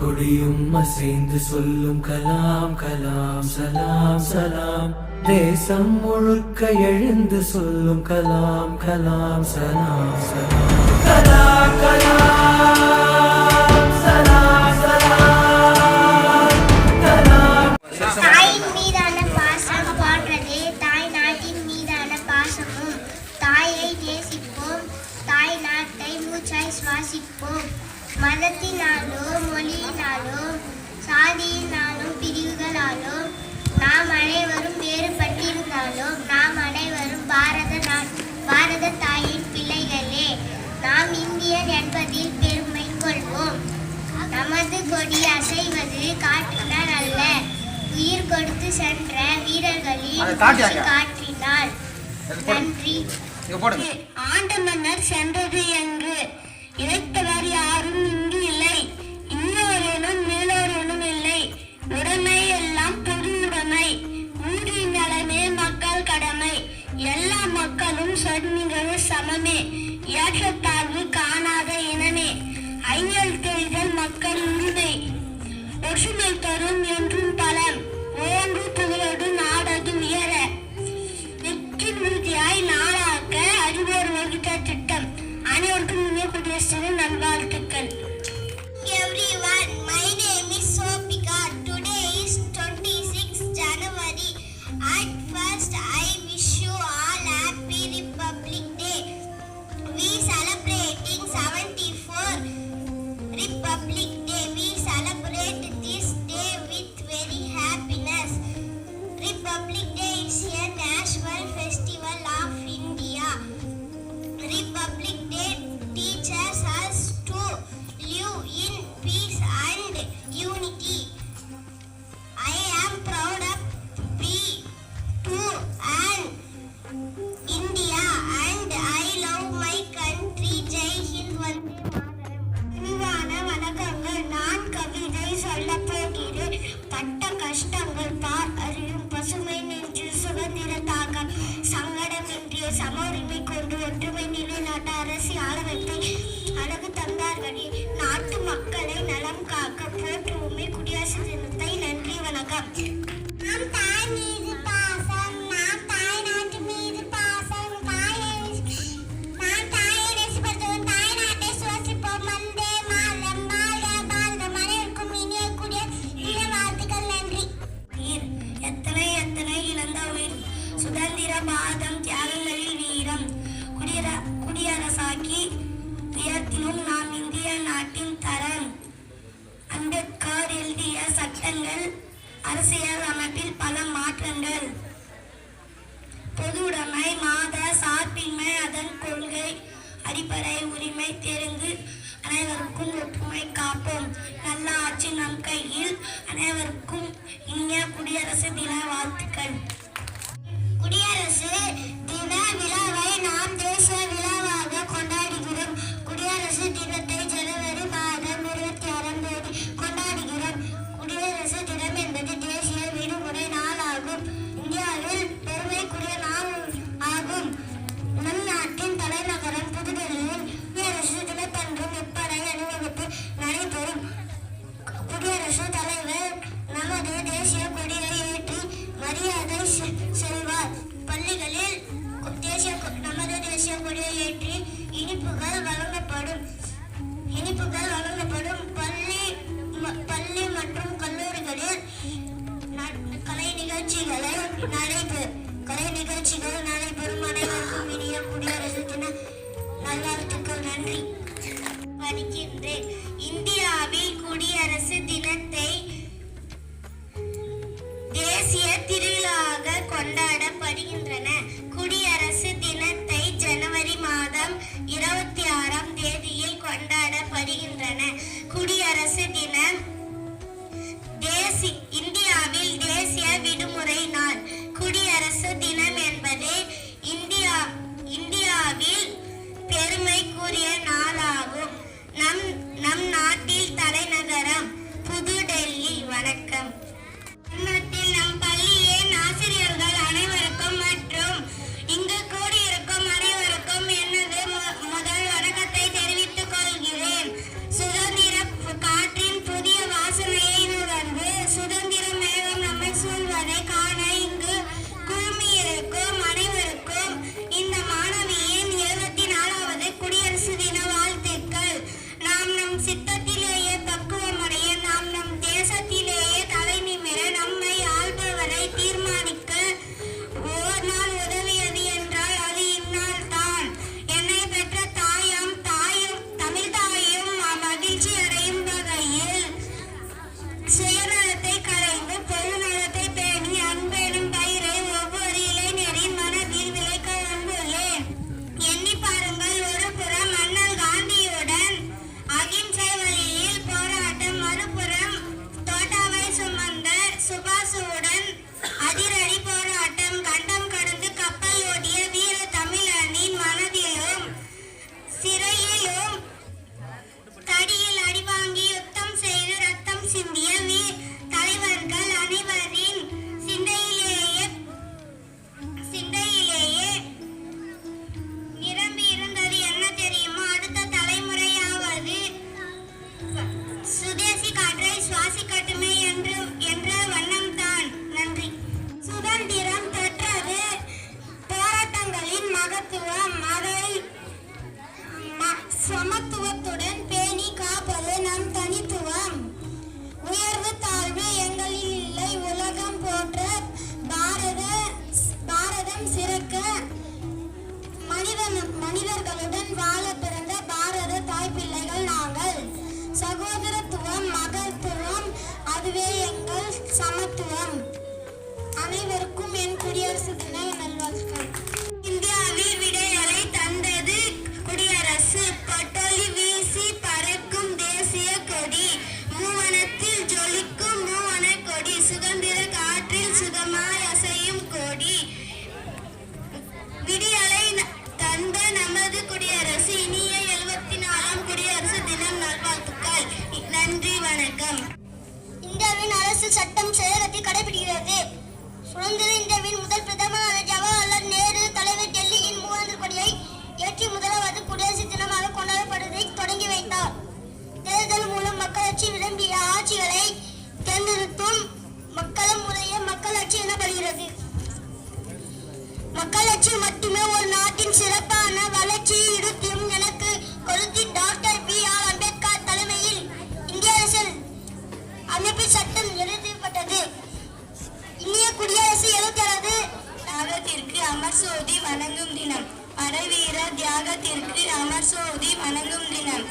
கொடியும் அசைந்து சொல்லும் கலாம் கலாம் சலாம் சலாம். தேசம் முழுக்க எழுந்து சொல்லும் கலாம் கலாம் சலாம் சலாம். கலா கலா. மதத்தினாலோ மொழியினாலோ சாதியினாலும் பிரிவுகளாலோ நாம் அனைவரும் வேறுபட்டிருந்தாலும் நாம் அனைவரும் பாரத பாரத தாயின் பிள்ளைகளே நாம் இந்தியர் என்பதில் பெருமை கொள்வோம். நமது கொடி அசைவது காற்றினால் அல்ல. உயிர் கொடுத்து சென்ற வீரர்களின் காற்றினால். நன்றி. ஆண்ட மன்னர் சென்றது el tarot சம உரிமை கொண்டு ஒற்றுமை அரசியல் அமைப்பில் பல மாற்றங்கள். பொதுவுடைமை மாத சார்பின்மை அதன் கொள்கை அடிப்படை உரிமை தெரிந்து அனைவருக்கும் ஒற்றுமை காப்போம். நல்ல ஆட்சி நம் கையில் அனைவருக்கும் இனிய குடியரசு தின வாழ்த்துக்கள். குடியரசு தின விழாவை பள்ளிகளில் தேசிய நமது தேசிய கொடியை ஏற்றி இனிப்புகள் வழங்கப்படும். இனிப்புகள் வழங்கப்படும் பள்ளி பள்ளி மற்றும் கல்லூரிகளில் கலை நிகழ்ச்சிகளை நடைபெற கலை நிகழ்ச்சிகள் நடைபெறும் அனைவருக்கும் இனிய குடியரசு தின நல்வாழ்த்துக்கள். நன்றி. வருகின்றேன் இந்தியாவில் குடியரசு தினத்தை தேசிய திருவிழாவாக கொண்டாட வருகின்றன. குடியரசு 什么都。மக்களாட்சி மட்டுமே ஒரு நாட்டின் சிறப்பான வளர்ச்சி இருத்தும் எனக்கு கொளுத்தி டாக்டர் பி ஆர் அம்பேத்கர் தலைமையில் இந்திய அரசில் அமைப்பு சட்டம் எழுதப்பட்டது. இந்திய குடியரசு எழுபத்தி தியாகத்திற்கு அமர் சோதி வணங்கும் தினம். படைவீர தியாகத்திற்கு அமர் சோதி வணங்கும் தினம்.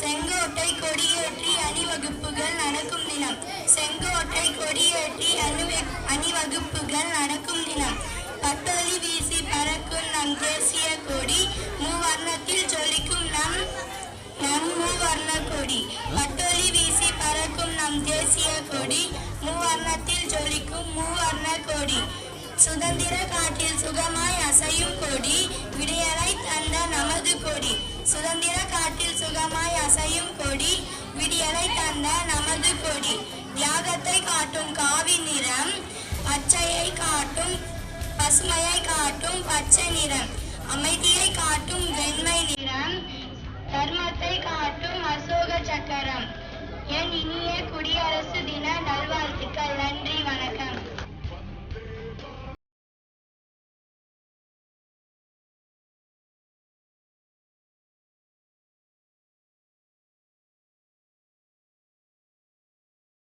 செங்கோட்டை கொடியேற்றி அணிவகுப்புகள் நடக்கும் தினம். செங்கோட்டை கொடியேற்றி அணி அணிவகுப்புகள் நடக்கும் தினம். பட்டொலி வீசி பறக்கும் நம் தேசிய கொடி. மூவர்ணத்தில் ஜொலிக்கும் நம் நம் மூவர்ண கொடி பட்டொலி வீசி பறக்கும் நம் தேசிய கொடி. மூவர்ணத்தில் ஜொலிக்கும் மூவர்ண கொடி சுதந்திர காட்டில் சுகமாய் அசையும் கொடி. விடியலை தந்த நமது கொடி. சுதந்திர காட்டில் சுகமாய் அசையும் கொடி. விடியலை தந்த நமது கொடி. தியாகத்தை காட்டும் காவி நிறம் பச்சையை காட்டும் பசுமையை காட்டும் பச்சை நிறம் அமைதியை காட்டும் வெண்மை நிறம் தர்மத்தை காட்டும் அசோக சக்கரம்.